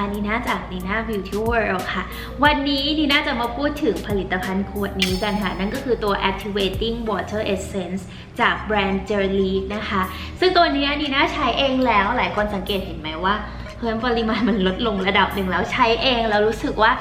ะนีน่าจากนีน่า Beauty World ค่ะ วันนี้นีน่าจะมาพูดถึงผลิตภัณฑ์ขวดนี้กันค่ะ นั่นก็คือตัว Activating Water Essence จากแบรนด์ j e r l e นะคะ ซึ่งตัวนี้นีน่าใช้เองแล้ว หลายคนสังเกตเห็นไหมว่าเพิ่มปริมาณมันลดลงระดับหนึ่งแล้วใช้เองแล้วรู้สึกว่า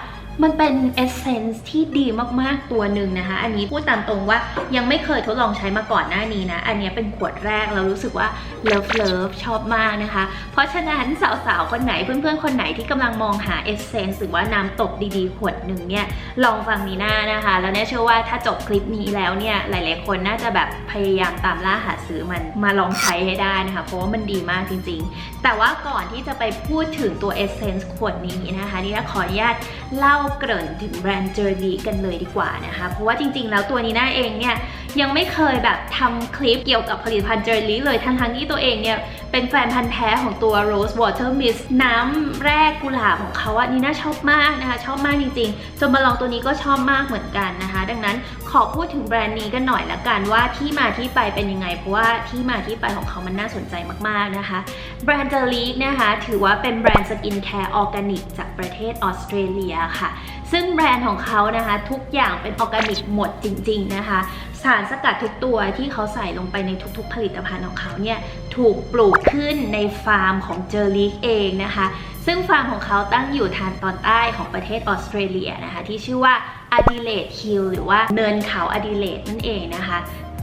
มันเป็นเอเซนส์ที่ดีมากๆตัวหนึ่งนะคะ อันนี้พูดตามตรงว่ายังไม่เคยทดลองใช้มาก่อนหน้านี้นะ อันนี้เป็นขวดแรกเรารู้สึกว่าเลิฟเลิฟชอบมากนะคะ เพราะฉะนั้นสาวๆ คนไหนเพื่อนๆ คนไหนที่กำลังมองหาเอเซนส์หรือว่าน้ำตกดีๆ ขวดหนึ่งเนี่ยลองฟังนีน่านะคะ แล้วเนี่ยเชื่อว่าถ้าจบคลิปนี้แล้วเนี่ยหลายๆ คนน่าจะแบบพยายามตามล่าหาซื้อมันมาลองใช้ให้ได้นะคะ เพราะว่ามันดีมากจริงๆ แต่ว่าก่อนที่จะไปพูดถึงตัวเอเซนส์ขวดนี้นะคะนี่ขออนุญาตเล่าเกริ่นถึงแบรนด์เจอร์ดีกันเลยดีกว่านะคะ เพราะว่าจริงๆ แล้วตัวนี้น่าเองเนี่ยยังไม่เคยแบบทำคลิปเกี่ยวกับผลิตภัณฑ์เจอร์ลีเลยทั้งๆที่ตัวเองเนี่ย เป็นแฟนพันธ์แท้ของตัว Rose Water Mist น้ำแรกกุหลาบของเขาอะนี่น่าชอบมากนะคะ ชอบมากจริงๆ จนมาลองตัวนี้ก็ชอบมากเหมือนกันนะคะ ดังนั้นขอพูดถึงแบรนด์นี้กันหน่อยละกันว่าที่มาที่ไปเป็นยังไง เพราะว่าที่มาที่ไปของเขามันน่าสนใจมากๆนะคะ แบรนด์เจอร์ลีนะคะถือว่าเป็นแบรนด์สกินแคร์ออร์แกนิกจากประเทศออสเตรเลียค่ะ ซึ่งแบรนด์ของเขานะคะ ทุกอย่างเป็นออร์แกนิกหมดจริง ๆนะคะ สารสกัดทุกตัวที่เขาใส่ลงไปในทุกๆ ผลิตภัณฑ์ของเขาเนี่ยถูกปลูกขึ้นในฟาร์มของเจอร์ลีกเองนะคะ ซึ่งฟาร์มของเขาตั้งอยู่ทางตอนใต้ของประเทศออสเตรเลียนะคะที่ชื่อว่าอดิเลดฮิลหรือว่าเนินเขาอดิเลดนั่นเองนะคะ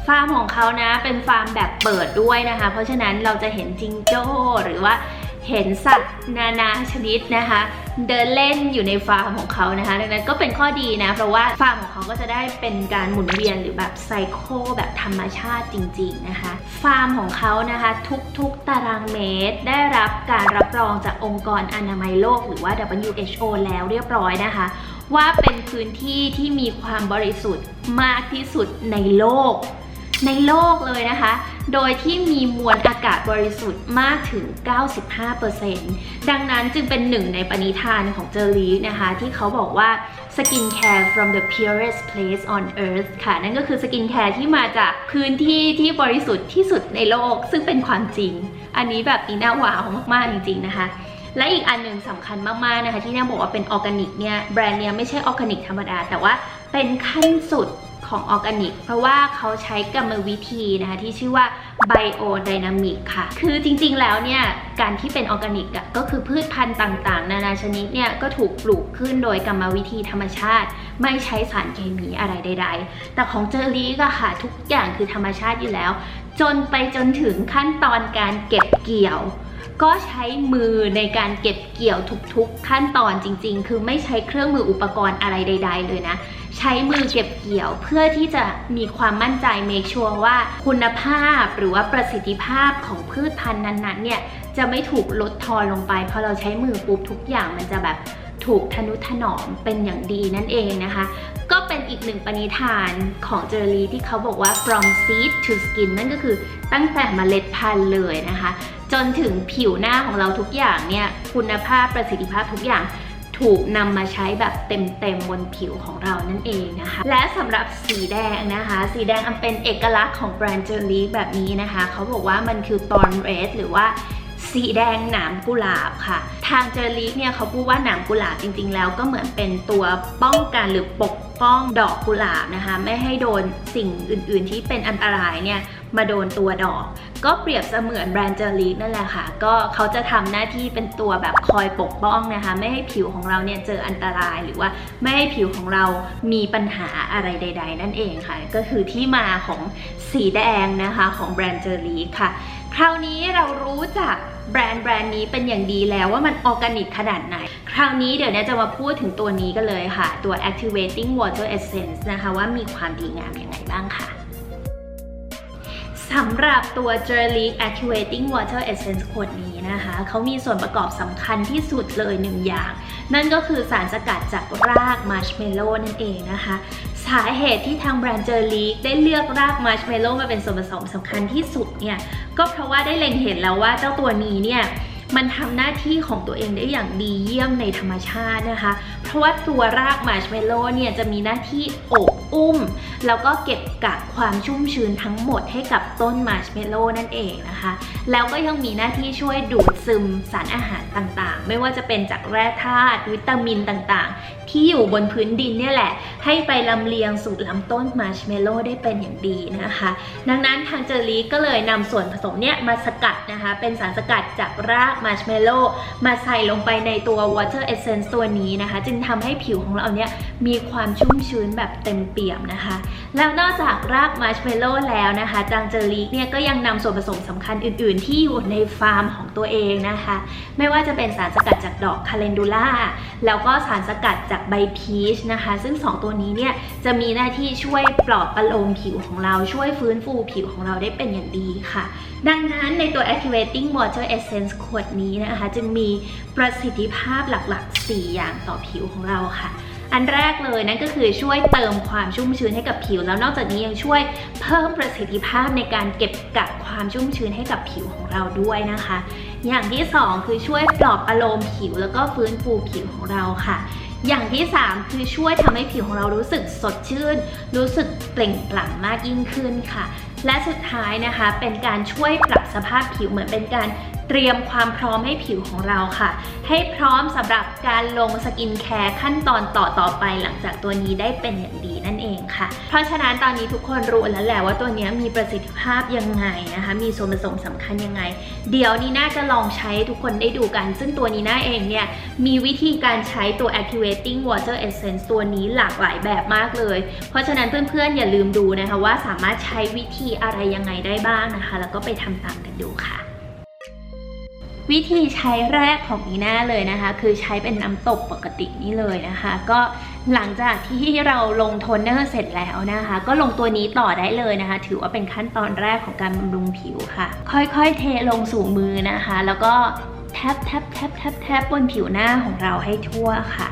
ฟาร์มของเขานะเป็นฟาร์มแบบเปิดด้วยนะคะ เพราะฉะนั้นเราจะเห็นจิงโจ้หรือว่าเห็นสัตว์นานาชนิดนะคะ เดินเล่นอยู่ในฟาร์มของเขานะคะดังนั้นก็เป็นข้อดีนะ เพราะว่าฟาร์มของเขาก็จะได้เป็นการหมุนเวียนหรือแบบไซโคแบบธรรมชาติจริง ๆนะคะ ฟาร์มของเขานะคะ ทุกๆตารางเมตร ได้รับการรับรองจากองค์กรอนามัยโลก หรือว่า WHO แล้วเรียบร้อยนะคะ ว่าเป็นพื้นที่ที่มีความบริสุทธิ์มากที่สุดในโลก ในโลกเลยนะคะ โดยที่มีมวลอากาศบริสุทธิ์มากถึง 95%ดังนั้นจึงเป็นหนึ่งในปณิธานของเจอรีนะคะ ที่เขาบอกว่า skin care from the purest place on earth ค่ะ นั่นก็คือสกินแคร์ที่มาจากพื้นที่ที่บริสุทธิ์ที่สุดในโลก ซึ่งเป็นความจริง อันนี้แบบนีน่าว้าวมากๆจริงๆนะคะและอีกอันหนึ่งสำคัญมาก ๆ นะคะ ที่น่าบอกว่าเป็นออร์แกนิกเนี่ย แบรนด์เนี้ยไม่ใช่ออร์แกนิกธรรมดา แต่ว่าเป็นขั้นสุด ของออร์แกนิก เพราะว่าเขาใช้กรรมวิธีนะคะที่ชื่อว่าไบโอไดนามิกค่ะ คือจริงๆแล้วเนี่ยการที่เป็นออร์แกนิกอะก็คือพืชพันธุ์ต่างๆ นานาชนิดเนี่ยก็ถูกปลูกขึ้นโดยกรรมวิธีธรรมชาติ ไม่ใช้สารเคมีอะไรใด ๆ แต่ของเจอรี่ก็ค่ะทุกอย่างคือธรรมชาติอยู่แล้ว จนไปจนถึงขั้นตอนการเก็บเกี่ยวก็ใช้มือในการเก็บเกี่ยวทุกๆขั้นตอนจริง ๆ คือไม่ใช้เครื่องมืออุปกรณ์อะไรใด ๆ เลยนะ ใช้มือเก็บเกี่ยวเพื่อที่จะมีความมั่นใจ make sure ว่าคุณภาพหรือว่าประสิทธิภาพของพืชพันธุ์นั้นๆเนี่ยจะไม่ถูกลดทอนลงไปพอเราใช้มือปุ๊บทุกอย่างมันจะแบบถูกทนุถนอมเป็นอย่างดีนั่นเองนะคะ ก็เป็นอีกหนึ่งปณิธานของเจอรีที่เขาบอกว่า from seed to skin นั่นก็คือตั้งแต่เมล็ดพันธุ์เลยนะคะ จนถึงผิวหน้าของเราทุกอย่างเนี่ยคุณภาพประสิทธิภาพทุกอย่าง ถูกนำมาใช้แบบเต็มๆบนผิวของเรานั่นเองนะคะ และสำหรับสีแดงนะคะ สีแดงอันเป็นเอกลักษณ์ของแบรนด์เจอรีแบบนี้นะคะ เขาบอกว่ามันคือ born red หรือว่าสีแดงหนามกุหลาบค่ะ ทางเจอรีเนี่ยเขาพูดว่าหนามกุหลาบจริงๆ แล้วก็เหมือนเป็นตัวป้องกันหรือปก ป้องดอกกุหลาบนะคะ ไม่ให้โดนสิ่งอื่นๆที่เป็นอันตรายเนี่ยมาโดนตัวดอก ก็เปรียบเสมือนแบรนด์เจอรีนั่นแหละค่ะ ก็เขาจะทำหน้าที่เป็นตัวแบบคอยปกป้องนะคะ ไม่ให้ผิวของเราเนี่ยเจออันตรายหรือว่าไม่ให้ผิวของเรามีปัญหาอะไรใด ๆ นั่นเองค่ะ ก็คือที่มาของสีแดงนะคะของแบรนด์เจอรีค่ะ คราวนี้เรารู้จักแบรนด์แบรนด์นี้เป็นอย่างดีแล้วว่ามันออร์แกนิกขนาดไหน คราวนี้เดี๋ยวเนี่ยจะมาพูดถึงตัวนี้กันเลยค่ะ ตัว activating water essence นะคะว่ามีความดีงามยังไงบ้างค่ะ สำหรับตัว j e r l i c Activating Water Essence ขวดนี้นะคะ เขามีส่วนประกอบสำคัญที่สุดเลยหนึ่งอย่าง นั่นก็คือสารสกัดจากรากมาร์ชเมลโล่นั่นเองนะคะ สาเหตุที่ทางแบรนด์เจอร์ลีได้เลือกรากมาร์ชเมลโล่มาเป็นส่วนผสมสำคัญที่สุดเนี่ย ก็เพราะว่าได้เล็งเห็นแล้วว่าเจ้าตัวนี้เนี่ยมันทำหน้าที่ของตัวเองได้อย่างดีเยี่ยมในธรรมชาตินะคะ ราะราะว่าตัวรากมาร์ชเมลโล่เนี่ยจะมีหน้าที่โอบอุ้ม แล้วก็เก็บกักความชุ่มชื้นทั้งหมดให้กับต้นมาร์ชเมลโล่นั่นเองนะคะ แล้วก็ยังมีหน้าที่ช่วยดูดซึมสารอาหารต่างๆ ไม่ว่าจะเป็นจากแร่ธาตุวิตามินต่างๆที่อยู่บนพื้นดินเนี่ยแหละ ให้ไปลำเลียงสู่ลำต้นมาร์ชเมลโล่ได้เป็นอย่างดีนะคะ ดังนั้นทางเจอรีก็เลยนำส่วนผสมเนี่ยมาสกัดนะคะ เป็นสารสกัดจากรากมาร์ชเมลโล่มาใส่ลงไปในตัว Water Essence ตัวนี้นะคะ จึงทำให้ผิวของเราเนี่ยมีความชุ่มชื้นแบบเต็มเปี่ยมนะคะ แล้วนอกจากรากมาร์ชเมลโล่แล้วนะคะจางเจอรีเนี่ยก็ยังนำส่วนผสมสำคัญอื่น ๆ ที่อยู่ในฟาร์มของตัวเองนะคะ ไม่ว่าจะเป็นสารสกัดจากดอกคาเลนดูล่าแล้วก็สารสกัดจากใบพีชนะคะ ซึ่ง 2 ตัวนี้เนี่ยจะมีหน้าที่ช่วยปลอบประโลมผิวของเราช่วยฟื้นฟูผิวของเราได้เป็นอย่างดีค่ะ ดังนั้นในตัว Activating Water Essence ขวดนี้นะคะ จึงมีประสิทธิภาพหลักๆ 4 อย่างต่อผิวของเราค่ะอันแรกเลยนั่นก็คือช่วยเติมความชุ่มชื้นให้กับผิว แล้วนอกจากนี้ยังช่วยเพิ่มประสิทธิภาพในการเก็บกักความชุ่มชื้นให้กับผิวของเราด้วยนะคะ อย่างที่ 2 คือช่วยปลอบประโลมผิวแล้วก็ฟื้นฟูผิวของเราค่ะ อย่างที่ 3 คือช่วยทำให้ผิวของเรารู้สึกสดชื่น รู้สึกเปล่งปลั่งมากยิ่งขึ้นค่ะ และสุดท้ายนะคะเป็นการช่วยปรับสภาพผิวเหมือนเป็นการเตรียมความพร้อมให้ผิวของเราค่ะ ให้พร้อมสำหรับการลงสกินแคร์ขั้นตอนต่อต่อไปหลังจากตัวนี้ได้เป็นอย่างดีนั่นเองค่ะ เพราะฉะนั้นตอนนี้ทุกคนรู้แล้วแหละว่าตัวนี้มีประสิทธิภาพยังไงนะคะ มีส่วนผสมสำคัญยังไง เดี๋ยวนี้น่าจะลองใช้ทุกคนได้ดูกัน ซึ่งตัวนี้น่าเองเนี่ยมีวิธีการใช้ตัว activating water essence ตัวนี้หลากหลายแบบมากเลย เพราะฉะนั้นเพื่อนๆอย่าลืมดูนะคะว่าสามารถใช้วิธีอะไรยังไงได้บ้างนะคะ แล้วก็ไปทำตามกันดูค่ะ วิธีใช้แรกของนีน่าเลยนะคะ คือใช้เป็นน้ำตบปกตินี่เลยนะคะ ก็หลังจากที่เราลงโทนเนอร์เสร็จแล้วนะคะ ก็ลงตัวนี้ต่อได้เลยนะคะ ถือว่าเป็นขั้นตอนแรกของการบำรุงผิวค่ะ ค่อยๆ เทลงสู่มือนะคะ แล้วก็แทบแทบแทบแทบแทบบนผิวหน้าของเราให้ทั่วค่ะ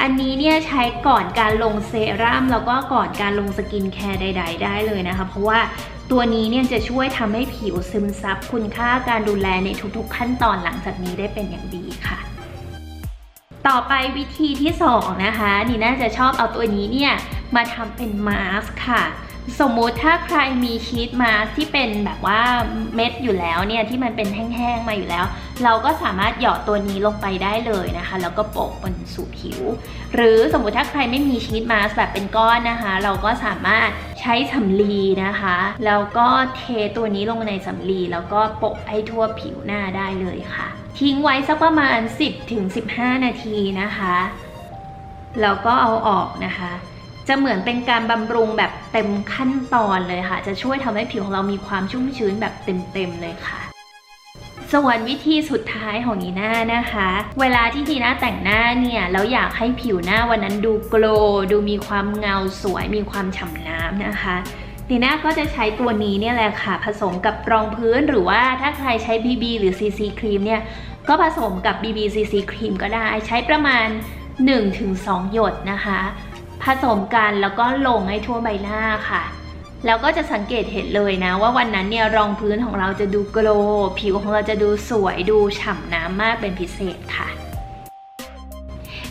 อันนี้เนี่ยใช้ก่อนการลงเซรั่มแล้วก็ก่อนการลงสกินแคร์ใด ๆ ได้เลยนะคะ เพราะว่า ตัวนี้เนี่ยจะช่วยทำให้ผิวซึมซับคุณค่าการดูแลในทุกๆขั้นตอนหลังจากนี้ได้เป็นอย่างดีค่ะ ต่อไปวิธีที่2นะคะนีน่าจะชอบเอาตัวนี้เนี่ยมาทำเป็นมาสก์ค่ะสมมุติถ้าใครมีชีทมาสที่เป็นแบบว่าเม็ดอยู่แล้วเนี่ยที่มันเป็นแห้งๆมาอยู่แล้ว เราก็สามารถหยอดตัวนี้ลงไปได้เลยนะคะ แล้วก็โปะบนสู่ผิว หรือสมมุติถ้าใครไม่มีชีทมาสแบบเป็นก้อนนะคะ เราก็สามารถใช้สำลีนะคะ แล้วก็เทตัวนี้ลงในสำลีแล้วก็โปะให้ทั่วผิวหน้าได้เลยค่ะ ทิ้งไว้สักประมาณ 10-15 นาทีนะคะแล้วก็เอาออกนะคะ จะเหมือนเป็นการบำรุงแบบเต็มขั้นตอนเลยค่ะ จะช่วยทำให้ผิวของเรามีความชุ่มชื้นแบบเต็มๆเลยค่ะ ส่วนวิธีสุดท้ายของนีน่านะคะ เวลาที่นีน่าแต่งหน้าเนี่ยแล้วอยากให้ผิวหน้าวันนั้นดูโกลดูมีความเงาสวย มีความฉ่ำน้ำนะคะนีน่าก็จะใช้ตัวนี้เนี่ยแหละค่ะ ผสมกับรองพื้นหรือว่าถ้าใครใช้ BB หรือ CC ครีมเนี่ยก็ผสมกับ BB CC ครีมก็ได้ใช้ประมาณ 1-2 หยดนะคะ ผสมกันแล้วก็ลงให้ทั่วใบหน้าค่ะ แล้วก็จะสังเกตเห็นเลยนะ ว่าวันนั้นเนี่ยรองพื้นของเราจะดูโกลผิวของเราจะดูสวยดูฉ่ำน้ำมากเป็นพิเศษค่ะ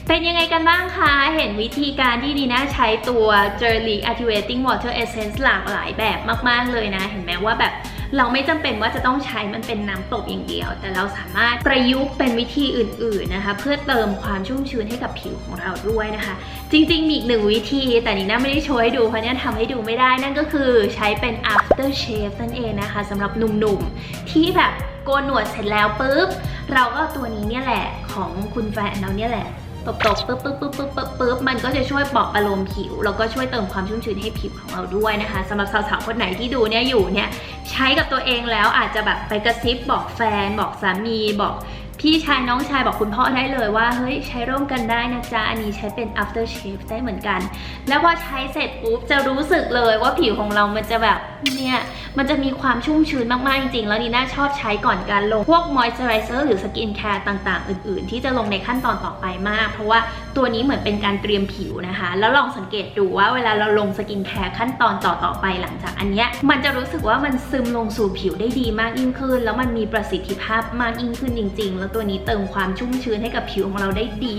เป็นยังไงกันบ้างคะ เห็นวิธีการที่ดีน่าใช้ตัว j e r l y Activating Water Essence หลากหลายแบบมาก ๆ เลยนะ เห็นไหมว่าแบบ เราไม่จำเป็นว่าจะต้องใช้มันเป็นน้ำตบอย่างเดียว แต่เราสามารถประยุกต์เป็นวิธีอื่น ๆนะคะ เพื่อเติมความชุ่มชื้นให้กับผิวของเราด้วยนะคะ จริงๆ มีอีกหนึ่งวิธี แต่นี่น่าไม่ได้โชว์ให้ดูเพราะเนี่ยทำให้ดูไม่ได้นั่นก็คือใช้เป็น after shave นั่นเองนะคะสำหรับหนุ่มๆที่แบบโกนหนวดเสร็จแล้วปุ๊บเราก็ตัวนี้เนี่ยแหละของคุณแฟนเราเนี่ยแหละ ตบๆปึ๊บปึ๊บปึ๊บปึ๊บปึ๊บปึ๊บมันก็จะช่วยปลอบประโลมผิว แล้วก็ช่วยเติมความชุ่มชื้นให้ผิวของเราด้วยนะคะสำหรับสาวๆคนไหนที่ดูเนี่ยอยู่เนี่ยใช้กับตัวเองแล้วอาจจะแบบไปกระซิบบอกแฟน บอกสามีบอกพี่ชายน้องชายบอกคุณพ่อได้เลยว่าเฮ้ยใช้ร่วมกันได้นะจ๊ะ อันนี้ใช้เป็น after shave ได้เหมือนกัน แล้วพอใช้เสร็จปุ๊บจะรู้สึกเลยว่าผิวของเรามันจะแบบ เนี่ยมันจะมีความชุ่มชื้นมาก ๆ จริง ๆ แล้วนีน่าชอบใช้ก่อนการลง พวก moisturizer หรือ skin care ต่าง ๆ อื่น ๆ ที่จะลงในขั้นตอนต่อไปมาก เพราะว่าตัวนี้เหมือนเป็นการเตรียมผิวนะคะ แล้วลองสังเกตดูว่าเวลาเราลงสกินแคร์ขั้นตอนต่อ ๆ ไปหลังจากอันเนี้ยมันจะรู้สึกว่ามันซึมลงสู่ผิวได้ดีมากยิ่งขึ้น แล้วมันมีประสิทธิภาพมากยิ่งขึ้นจริง ๆ แล้วตัวนี้เติมความชุ่มชื้นให้กับผิวของเราได้ดี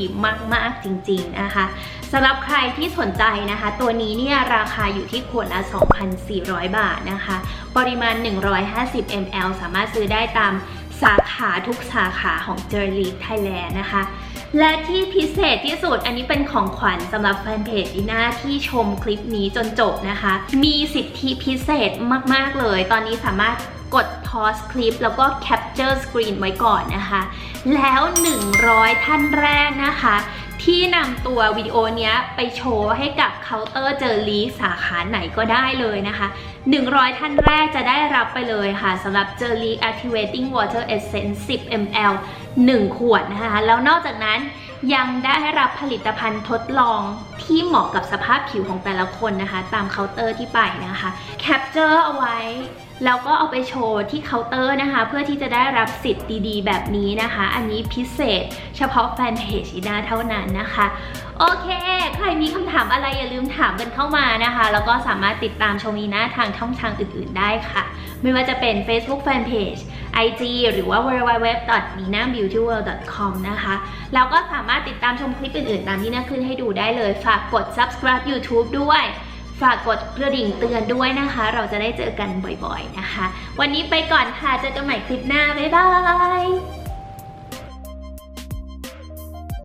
มาก ๆ จริง ๆ นะคะสำหรับใครที่สนใจนะคะ ตัวนี้เนี่ยราคาอยู่ที่ขวดละ 2,400 บาทนะคะ ปริมาณ 150 ml สามารถซื้อได้ตามสาขาทุกสาขาของ j e r l y Thailand นะคะ และที่พิเศษที่สุดอันนี้เป็นของขวัญสำหรับแฟนเพจดีน่าที่ชมคลิปนี้จนจบนะคะ มีสิทธิพิเศษมาก ๆ เลย ตอนนี้สามารถกด pause คลิปแล้วก็ capture screen ไว้ก่อนนะคะ แล้ว 100 ท่านแรกนะคะ ที่นำตัววิดีโอเนี้ยไปโชว์ให้กับเคาน์เตอร์เจอรีสาขาไหนก็ได้เลยนะคะ 100 ท่านแรกจะได้รับไปเลยค่ะสำหรับเจอรี Activating Water Essence 10 ml 1 ขวดนะคะ แล้วนอกจากนั้นยังได้รับผลิตภัณฑ์ทดลองที่เหมาะกับสภาพผิวของแต่ละคนนะคะ ตามเคาน์เตอร์ที่ไปนะคะ แคปเจอร์เอาไว้ แล้วก็เอาไปโชว์ที่เคาน์เตอร์นะคะ เพื่อที่จะได้รับสิทธิ์ดีๆ แบบนี้นะคะ อันนี้พิเศษเฉพาะแฟนเพจอีนาเท่านั้นนะคะ โอเค ใครมีคำถามอะไรอย่าลืมถามกันเข้ามานะคะ แล้วก็สามารถติดตามชมอีนาทางช่องทางอื่นๆได้ค่ะ ไม่ว่าจะเป็น Facebook Fanpage IG หรือว่า www.ninabeautyworld.com นะคะ แล้วก็สามารถติดตามชมคลิปอื่นๆ ตามที่น่าขึ้นให้ดูได้เลย ฝากกด subscribe YouTube ด้วย ฝากกดกระดิ่งเตือนด้วยนะคะ เราจะได้เจอกันบ่อยๆนะคะ วันนี้ไปก่อนค่ะ เจอกันใหม่คลิปหน้า บ๊ายบาย